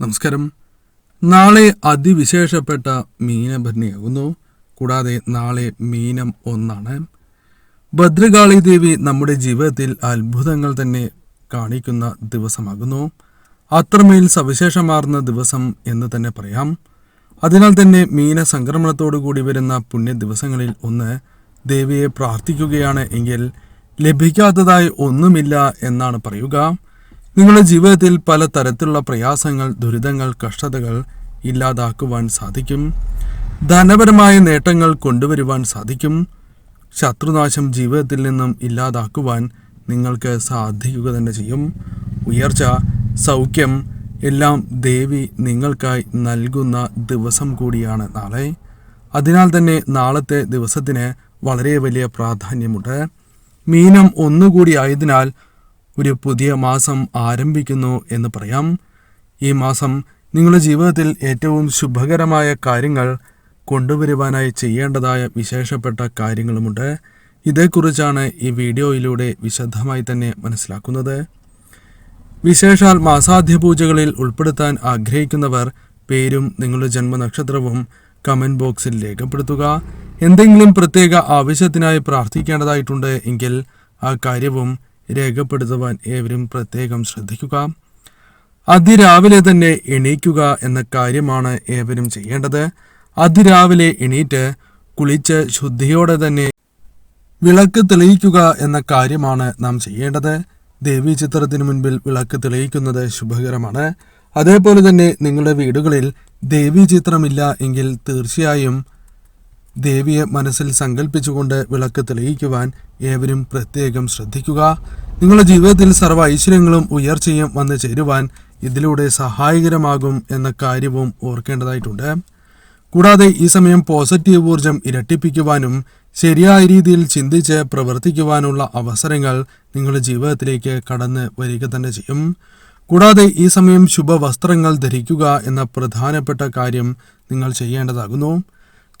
നമസ്കാരം. നാളെ അതിവിശേഷപ്പെട്ട മീനഭരണിയാകുന്നു. കൂടാതെ നാളെ മീനം ഒന്നാണ്. ഭദ്രകാളി ദേവി നമ്മുടെ ജീവിതത്തിൽ അത്ഭുതങ്ങൾ തന്നെ കാണിക്കുന്ന ദിവസമാകുന്നു. അത്രമേൽ സവിശേഷമാർന്ന ദിവസം എന്ന് തന്നെ പറയാം. അതിനാൽ തന്നെ മീന സംക്രമണത്തോടു കൂടി വരുന്ന പുണ്യ ദിവസങ്ങളിൽ ഒന്ന് ദേവിയെ പ്രാർത്ഥിക്കുകയാണ് എങ്കിൽ ലഭിക്കാത്തതായി ഒന്നുമില്ല എന്നാണ് പറയുക. നിങ്ങളുടെ ജീവിതത്തിൽ പല തരത്തിലുള്ള പ്രയാസങ്ങൾ ദുരിതങ്ങൾ കഷ്ടതകൾ ഇല്ലാതാക്കുവാൻ സാധിക്കും. ധനപരമായ നേട്ടങ്ങൾ കൊണ്ടുവരുവാൻ സാധിക്കും. ശത്രുനാശം ജീവിതത്തിൽ നിന്നും ഇല്ലാതാക്കുവാൻ നിങ്ങൾക്ക് സാധിക്കുക തന്നെ ചെയ്യും. ഉയർച്ച സൗഖ്യം എല്ലാം ദേവി നിങ്ങൾക്കായി നൽകുന്ന ദിവസം കൂടിയാണ് നാളെ. അതിനാൽ തന്നെ നാളത്തെ ദിവസത്തിന് വളരെ വലിയ പ്രാധാന്യമുണ്ട്. മീനം ഒന്നുകൂടി ആയതിനാൽ ഒരു പുതിയ മാസം ആരംഭിക്കുന്നു എന്ന് പറയാം. ഈ മാസം നിങ്ങളുടെ ജീവിതത്തിൽ ഏറ്റവും ശുഭകരമായ കാര്യങ്ങൾ കൊണ്ടുവരുവാനായി ചെയ്യേണ്ടതായ വിശേഷപ്പെട്ട കാര്യങ്ങളുമുണ്ട്. ഇതേക്കുറിച്ചാണ് ഈ വീഡിയോയിലൂടെ വിശദമായി തന്നെ മനസ്സിലാക്കുന്നത്. വിശേഷാൽ മാസാധ്യ പൂജകളിൽ ഉൾപ്പെടുത്താൻ ആഗ്രഹിക്കുന്നവർ പേരും നിങ്ങളുടെ ജന്മനക്ഷത്രവും കമന്റ് ബോക്സിൽ രേഖപ്പെടുത്തുക. എന്തെങ്കിലും പ്രത്യേക ആവശ്യത്തിനായി പ്രാർത്ഥിക്കേണ്ടതായിട്ടുണ്ട് എങ്കിൽ ആ കാര്യവും രേഖപ്പെടുത്തുവാൻ ഏവരും പ്രത്യേകം ശ്രദ്ധിക്കുക. അതിരാവിലെ തന്നെ എണീക്കുക എന്ന കാര്യമാണ് ഏവരും ചെയ്യേണ്ടത്. അതിരാവിലെ എണീറ്റ് കുളിച്ച് ശുദ്ധിയോടെ തന്നെ വിളക്ക് തെളിയിക്കുക എന്ന കാര്യമാണ് നാം ചെയ്യേണ്ടത്. ദേവീ ചിത്രത്തിന് മുൻപിൽ വിളക്ക് തെളിയിക്കുന്നത് ശുഭകരമാണ്. അതേപോലെ തന്നെ നിങ്ങളുടെ വീടുകളിൽ ദേവീ ചിത്രമില്ല എങ്കിൽ തീർച്ചയായും ദേവിയെ മനസ്സിൽ സങ്കല്പിച്ചുകൊണ്ട് വിളക്ക് തെളിയിക്കുവാൻ ഏവരും പ്രത്യേകം ശ്രദ്ധിക്കുക. നിങ്ങളുടെ ജീവിതത്തിൽ സർവ ഐശ്വര്യങ്ങളും ഉയർച്ചയും വന്നു ചേരുവാൻ ഇതിലൂടെ സഹായകരമാകും എന്ന കാര്യവും ഓർക്കേണ്ടതായിട്ടുണ്ട്. കൂടാതെ ഈ സമയം പോസിറ്റീവ് ഊർജം ഇരട്ടിപ്പിക്കുവാനും ശരിയായ രീതിയിൽ ചിന്തിച്ച് പ്രവർത്തിക്കുവാനുള്ള അവസരങ്ങൾ നിങ്ങളുടെ ജീവിതത്തിലേക്ക് കടന്ന് വരിക തന്നെ ചെയ്യും. കൂടാതെ ഈ സമയം ശുഭവസ്ത്രങ്ങൾ ധരിക്കുക എന്ന പ്രധാനപ്പെട്ട കാര്യം നിങ്ങൾ ചെയ്യേണ്ടതാകുന്നു.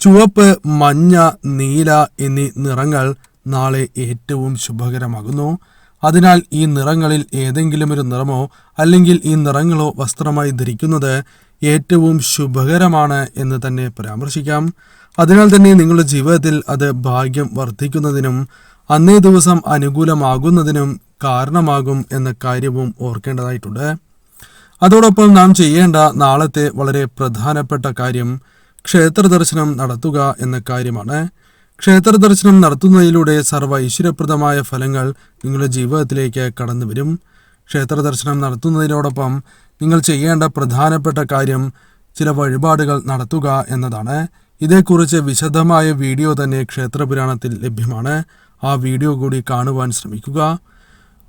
ചുവപ്പ് മഞ്ഞ നീല എന്നീ നിറങ്ങൾ നാളെ ഏറ്റവും ശുഭകരമാകുന്നു. അതിനാൽ ഈ നിറങ്ങളിൽ ഏതെങ്കിലും ഒരു നിറമോ അല്ലെങ്കിൽ ഈ നിറങ്ങളോ വസ്ത്രമായി ധരിക്കുന്നത് ഏറ്റവും ശുഭകരമാണ് എന്ന് തന്നെ പരാമർശിക്കാം. അതിനാൽ തന്നെ നിങ്ങളുടെ ജീവിതത്തിൽ അത് ഭാഗ്യം വർദ്ധിക്കുന്നതിനും അന്നേ ദിവസം അനുകൂലമാകുന്നതിനും കാരണമാകും എന്ന കാര്യവും ഓർക്കേണ്ടതായിട്ടുണ്ട്. അതോടൊപ്പം നാം ചെയ്യേണ്ട നാളത്തെ വളരെ പ്രധാനപ്പെട്ട കാര്യം ക്ഷേത്ര ദർശനം നടത്തുക എന്ന കാര്യമാണ്. ക്ഷേത്ര ദർശനം നടത്തുന്നതിലൂടെ സർവ ഐശ്വര്യപ്രദമായ ഫലങ്ങൾ നിങ്ങളുടെ ജീവിതത്തിലേക്ക് കടന്നു വരും ക്ഷേത്ര ദർശനം നടത്തുന്നതിനോടൊപ്പം നിങ്ങൾ ചെയ്യേണ്ട പ്രധാനപ്പെട്ട കാര്യം ചില വഴിപാടുകൾ നടത്തുക എന്നതാണ്. ഇതേക്കുറിച്ച് വിശദമായ വീഡിയോ തന്നെ ക്ഷേത്രപുരാണത്തിൽ ലഭ്യമാണ്. ആ വീഡിയോ കൂടി കാണുവാൻ ശ്രമിക്കുക.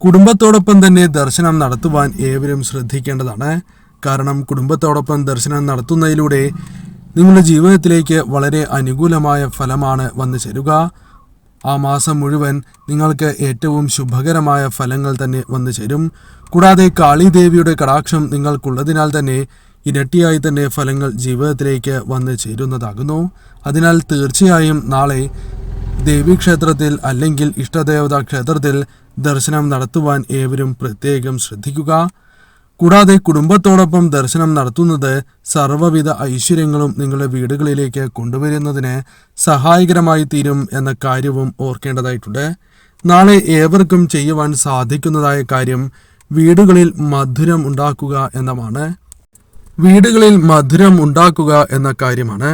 കുടുംബത്തോടൊപ്പം തന്നെ ദർശനം നടത്തുവാൻ ഏവരും ശ്രദ്ധിക്കേണ്ടതാണ്. കാരണം കുടുംബത്തോടൊപ്പം ദർശനം നടത്തുന്നതിലൂടെ നിങ്ങളുടെ ജീവിതത്തിലേക്ക് വളരെ അനുകൂലമായ ഫലമാണ് വന്നു ചേരുക. ആ മാസം മുഴുവൻ നിങ്ങൾക്ക് ഏറ്റവും ശുഭകരമായ ഫലങ്ങൾ തന്നെ വന്നു ചേരും. കൂടാതെ കാളിദേവിയുടെ കടാക്ഷം നിങ്ങൾക്കുള്ളതിനാൽ തന്നെ ഇരട്ടിയായി തന്നെ ഫലങ്ങൾ ജീവിതത്തിലേക്ക് വന്നു ചേരുന്നതാകുന്നു. അതിനാൽ തീർച്ചയായും നാളെ ദേവീക്ഷേത്രത്തിൽ അല്ലെങ്കിൽ ഇഷ്ടദേവതാ ക്ഷേത്രത്തിൽ ദർശനം നടത്തുവാൻ ഏവരും പ്രത്യേകം ശ്രദ്ധിക്കുക. കൂടാതെ കുടുംബത്തോടൊപ്പം ദർശനം നടത്തുന്നത് സർവവിധ ഐശ്വര്യങ്ങളും നിങ്ങളുടെ വീടുകളിലേക്ക് കൊണ്ടുവരുന്നതിന് സഹായകരമായി തീരും എന്ന കാര്യവും ഓർക്കേണ്ടതായിട്ടുണ്ട്. നാളെ ഏവർക്കും ചെയ്യുവാൻ സാധിക്കുന്നതായ കാര്യം വീടുകളിൽ മധുരം ഉണ്ടാക്കുക എന്നതാണ്. വീടുകളിൽ മധുരം ഉണ്ടാക്കുക എന്ന കാര്യമാണ്.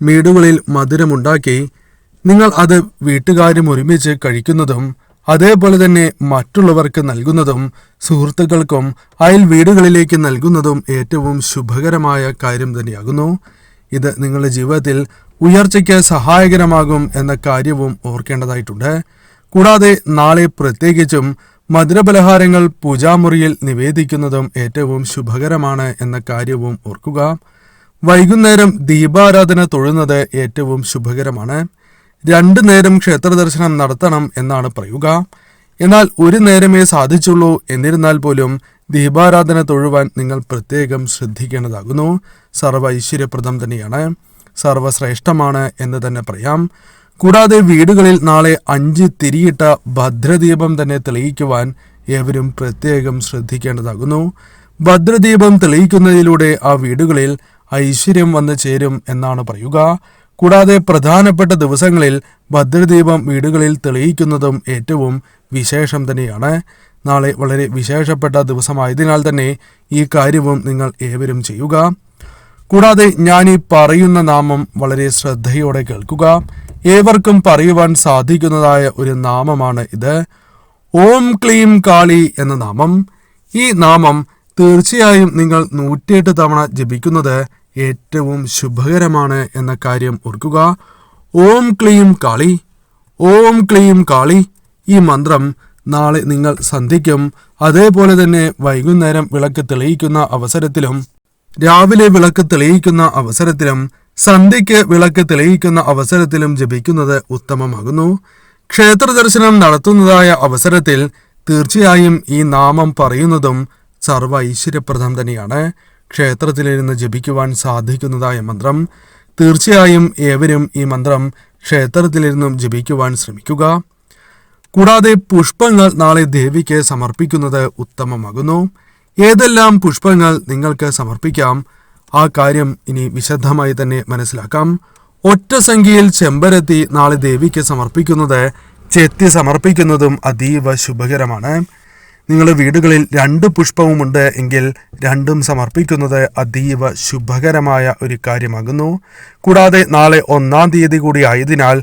വീടുകളിൽ മധുരമുണ്ടാക്കി നിങ്ങൾ അത് വീട്ടുകാരും ഒരുമിച്ച് കഴിക്കുന്നതും അതേപോലെ തന്നെ മറ്റുള്ളവർക്ക് നൽകുന്നതും സുഹൃത്തുക്കൾക്കും അയൽ വീടുകളിലേക്ക് നൽകുന്നതും ഏറ്റവും ശുഭകരമായ കാര്യം തന്നെയാകുന്നു. ഇത് നിങ്ങളുടെ ജീവിതത്തിൽ ഉയർച്ചയ്ക്ക് സഹായകരമാകും എന്ന കാര്യവും ഓർക്കേണ്ടതായിട്ടുണ്ട്. കൂടാതെ നാളെ പ്രത്യേകിച്ചും മധുരപലഹാരങ്ങൾ പൂജാമുറിയിൽ നിവേദിക്കുന്നതും ഏറ്റവും ശുഭകരമാണ് എന്ന കാര്യവും ഓർക്കുക. വൈകുന്നേരം ദീപാരാധന തൊഴുന്നത് ഏറ്റവും ശുഭകരമാണ്. രണ്ടു നേരം ക്ഷേത്ര ദർശനം നടത്തണം എന്നാണ് പറയുക. എന്നാൽ ഒരു നേരമേ സാധിച്ചുള്ളൂ എന്നിരുന്നാൽ പോലും ദീപാരാധന തൊഴുവാൻ നിങ്ങൾ പ്രത്യേകം ശ്രദ്ധിക്കേണ്ടതാകുന്നു. സർവ ഐശ്വര്യപ്രദം തന്നെയാണ്. സർവശ്രേഷ്ഠമാണ് എന്ന് തന്നെ പറയാം. കൂടാതെ വീടുകളിൽ നാളെ അഞ്ച് തിരിയിട്ട ഭദ്രദീപം തന്നെ തെളിയിക്കുവാൻ ഏവരും പ്രത്യേകം ശ്രദ്ധിക്കേണ്ടതാകുന്നു. ഭദ്രദീപം തെളിയിക്കുന്നതിലൂടെ ആ വീടുകളിൽ ഐശ്വര്യം വന്നു ചേരും എന്നാണ് പറയുക. കൂടാതെ പ്രധാനപ്പെട്ട ദിവസങ്ങളിൽ ഭദ്രദീപം വീടുകളിൽ തെളിയിക്കുന്നതും ഏറ്റവും വിശേഷം തന്നെയാണ്. നാളെ വളരെ വിശേഷപ്പെട്ട ദിവസമായതിനാൽ തന്നെ ഈ കാര്യവും നിങ്ങൾ ഏവരും ചെയ്യുക. കൂടാതെ ഞാൻ ഈ പറയുന്ന നാമം വളരെ ശ്രദ്ധയോടെ കേൾക്കുക. ഏവർക്കും പറയുവാൻ സാധിക്കുന്നതായ ഒരു നാമമാണ് ഇത്. ഓം ക്ലീം കാളി എന്ന നാമം. ഈ നാമം തീർച്ചയായും നിങ്ങൾ നൂറ്റിയെട്ട് തവണ ജപിക്കുന്നത് ഏറ്റവും ശുഭകരമാണ് എന്ന കാര്യം ഓർക്കുക. ഓം ക്ലീം കാളി ഓം ക്ലീം കാളി. ഈ മന്ത്രം നാളെ നിങ്ങൾ സന്ധിക്കും. അതേപോലെ തന്നെ വൈകുന്നേരം വിളക്ക് തെളിയിക്കുന്ന അവസരത്തിലും രാവിലെ വിളക്ക് തെളിയിക്കുന്ന അവസരത്തിലും സന്ധ്യയ്ക്ക് വിളക്ക് തെളിയിക്കുന്ന അവസരത്തിലും ജപിക്കുന്നത് ഉത്തമമാകുന്നു. ക്ഷേത്ര ദർശനം നടത്തുന്നതായ അവസരത്തിൽ തീർച്ചയായും ഈ നാമം പറയുന്നതും സർവ ഐശ്വര്യപ്രദം തന്നെയാണ്. ക്ഷേത്രത്തിലിരുന്ന് ജപിക്കുവാൻ സാധിക്കുന്നതായ മന്ത്രം. തീർച്ചയായും ഏവരും ഈ മന്ത്രം ക്ഷേത്രത്തിലിരുന്നും ജപിക്കുവാൻ ശ്രമിക്കുക. കൂടാതെ പുഷ്പങ്ങൾ നാളെ ദേവിക്ക് സമർപ്പിക്കുന്നത് ഉത്തമമാകുന്നു. ഏതെല്ലാം പുഷ്പങ്ങൾ നിങ്ങൾക്ക് സമർപ്പിക്കാം? ആ കാര്യം ഇനി വിശദമായി തന്നെ മനസ്സിലാക്കാം. ഒറ്റ സംഖ്യയിൽ ചെമ്പരത്തി നാളെ ദേവിക്ക് സമർപ്പിക്കുന്നത് ചെത്തി സമർപ്പിക്കുന്നതും അതീവ ശുഭകരമാണ്. നിങ്ങളുടെ വീടുകളിൽ രണ്ട് പുഷ്പവുമുണ്ട് എങ്കിൽ രണ്ടും സമർപ്പിക്കുന്നത് അതീവ ശുഭകരമായ ഒരു കാര്യമാകുന്നു. കൂടാതെ നാളെ ഒന്നാം തീയതി കൂടി ആയതിനാൽ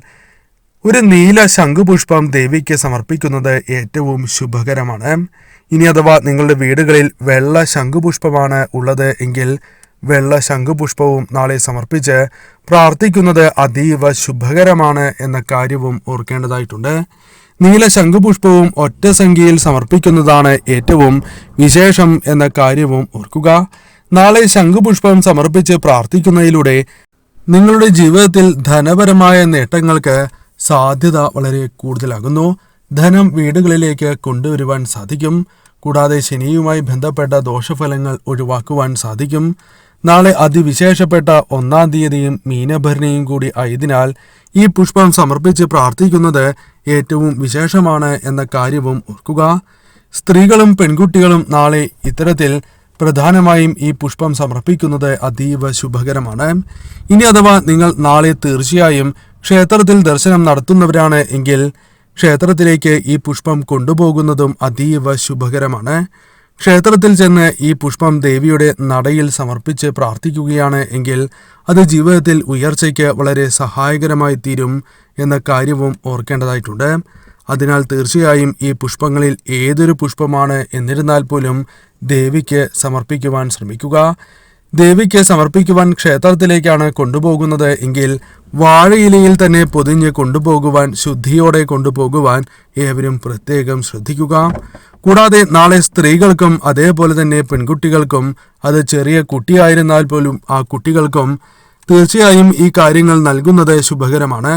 ഒരു നീല ശംഖുപുഷ്പം ദേവിക്ക് സമർപ്പിക്കുന്നത് ഏറ്റവും ശുഭകരമാണ്. ഇനി അഥവാ നിങ്ങളുടെ വീടുകളിൽ വെള്ള ശംഖുപുഷ്പമാണ് ഉള്ളത് എങ്കിൽ വെള്ള ശംഖുപുഷ്പവും നാളെ സമർപ്പിച്ച് പ്രാർത്ഥിക്കുന്നത് അതീവ ശുഭകരമാണ് എന്ന കാര്യവും ഓർക്കേണ്ടതായിട്ടുണ്ട്. നീല ശംഖുപുഷ്പവും ഒറ്റ സംഖ്യയിൽ സമർപ്പിക്കുന്നതാണ് ഏറ്റവും വിശേഷം എന്ന കാര്യവും ഓർക്കുക. നാളെ ശംഖുപുഷ്പം സമർപ്പിച്ച് പ്രാർത്ഥിക്കുന്നതിലൂടെ നിങ്ങളുടെ ജീവിതത്തിൽ ധനപരമായ നേട്ടങ്ങൾക്ക് സാധ്യത വളരെ കൂടുതലാകുന്നു. ധനം വീടുകളിലേക്ക് കൊണ്ടുവരുവാൻ സാധിക്കും. കൂടാതെ ശനിയുമായി ബന്ധപ്പെട്ട ദോഷഫലങ്ങൾ ഒഴിവാക്കുവാൻ സാധിക്കും. നാളെ അതിവിശേഷപ്പെട്ട ഒന്നാം തീയതിയും മീനഭരണിയും കൂടി ആയതിനാൽ ഈ പുഷ്പം സമർപ്പിച്ച് പ്രാർത്ഥിക്കുന്നത് ഏറ്റവും വിശേഷമാണ് എന്ന കാര്യവും ഓർക്കുക. സ്ത്രീകളും പെൺകുട്ടികളും നാളെ ഇത്തരത്തിൽ പ്രധാനമായും ഈ പുഷ്പം സമർപ്പിക്കുന്നത് അതീവ ശുഭകരമാണ്. ഇനി അഥവാ നിങ്ങൾ നാളെ തീർച്ചയായും ക്ഷേത്രത്തിൽ ദർശനം നടത്തുന്നവരാണ് എങ്കിൽ ക്ഷേത്രത്തിലേക്ക് ഈ പുഷ്പം കൊണ്ടുപോകുന്നതും അതീവ ശുഭകരമാണ്. ക്ഷേത്രത്തിൽ ചെന്ന് ഈ പുഷ്പം ദേവിയുടെ നടയിൽ സമർപ്പിച്ച് പ്രാർത്ഥിക്കുകയാണ് എങ്കിൽ അത് ജീവിതത്തിൽ ഉയർച്ചയ്ക്ക് വളരെ സഹായകരമായി തീരും എന്ന കാര്യവും ഓർക്കേണ്ടതായിട്ടുണ്ട്. അതിനാൽ തീർച്ചയായും ഈ പുഷ്പങ്ങളിൽ ഏതൊരു പുഷ്പമാണ് എന്നിരുന്നാൽ പോലും ദേവിക്ക് സമർപ്പിക്കുവാൻ ശ്രമിക്കുക. ദേവിക്ക് സമർപ്പിക്കുവാൻ ക്ഷേത്രത്തിലേക്കാണ് കൊണ്ടുപോകുന്നത് എങ്കിൽ വാഴയിലയിൽ തന്നെ പൊതിഞ്ഞ് കൊണ്ടുപോകുവാൻ ശുദ്ധിയോടെ കൊണ്ടുപോകുവാൻ ഏവരും പ്രത്യേകം ശ്രദ്ധിക്കുക. കൂടാതെ നാളെ സ്ത്രീകൾക്കും അതേപോലെ തന്നെ പെൺകുട്ടികൾക്കും അത് ചെറിയ കുട്ടിയായിരുന്നാൽ പോലും ആ കുട്ടികൾക്കും തീർച്ചയായും ഈ കാര്യങ്ങൾ നൽകുന്നത് ശുഭകരമാണ്.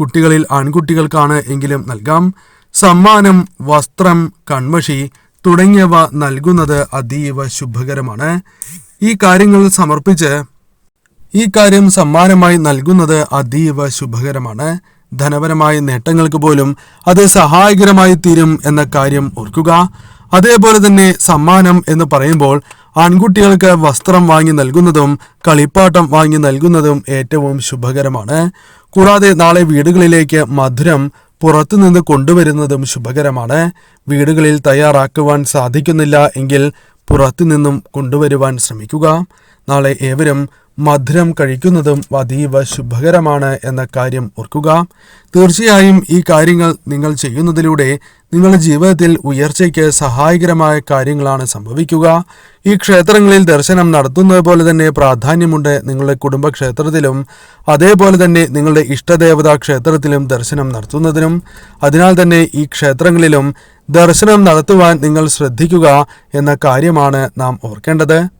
കുട്ടികളിൽ ആൺകുട്ടികൾക്കാണ് എങ്കിലും നൽകാം. സമ്മാനം വസ്ത്രം കൺമഷി തുടങ്ങിയവ നൽകുന്നത് അതീവ ശുഭകരമാണ്. ഈ കാര്യങ്ങൾ സമർപ്പിച്ച് ഈ കാര്യം സമ്മാനമായി നൽകുന്നത് അതീവ ശുഭകരമാണ്. ധനപരമായ നേട്ടങ്ങൾക്ക് പോലും അത് സഹായകരമായി തീരും എന്ന കാര്യം ഓർക്കുക. അതേപോലെ തന്നെ സമ്മാനം എന്ന് പറയുമ്പോൾ ആൺകുട്ടികൾക്ക് വസ്ത്രം വാങ്ങി നൽകുന്നതും കളിപ്പാട്ടം വാങ്ങി നൽകുന്നതും ഏറ്റവും ശുഭകരമാണ്. കൂടാതെ നാളെ വീടുകളിലേക്ക് മധുരം പുറത്തുനിന്ന് കൊണ്ടുവരുന്നതും ശുഭകരമാണ്. വീടുകളിൽ തയ്യാറാക്കുവാൻ സാധിക്കുന്നില്ല എങ്കിൽ പുറത്തുനിന്നും കൊണ്ടുവരുവാൻ ശ്രമിക്കുക. നാളെ ഏവരും മധുരം കഴിക്കുന്നതും അതീവ ശുഭകരമാണ് എന്ന കാര്യം ഓർക്കുക. തീർച്ചയായും ഈ കാര്യങ്ങൾ നിങ്ങൾ ചെയ്യുന്നതിലൂടെ നിങ്ങളുടെ ജീവിതത്തിൽ ഉയർച്ചയ്ക്ക് സഹായകരമായ കാര്യങ്ങളാണ് സംഭവിക്കുക. ഈ ക്ഷേത്രങ്ങളിൽ ദർശനം നടത്തുന്നത് പോലെ തന്നെ പ്രാധാന്യമുണ്ട് നിങ്ങളുടെ കുടുംബക്ഷേത്രത്തിലും. അതേപോലെ തന്നെ നിങ്ങളുടെ ഇഷ്ടദേവതാ ക്ഷേത്രത്തിലും ദർശനം നടത്തുന്നതിനും. അതിനാൽ തന്നെ ഈ ക്ഷേത്രങ്ങളിലും ദർശനം നടത്തുവാൻ നിങ്ങൾ ശ്രദ്ധിക്കുക എന്ന കാര്യമാണ് നാം ഓർക്കേണ്ടത്.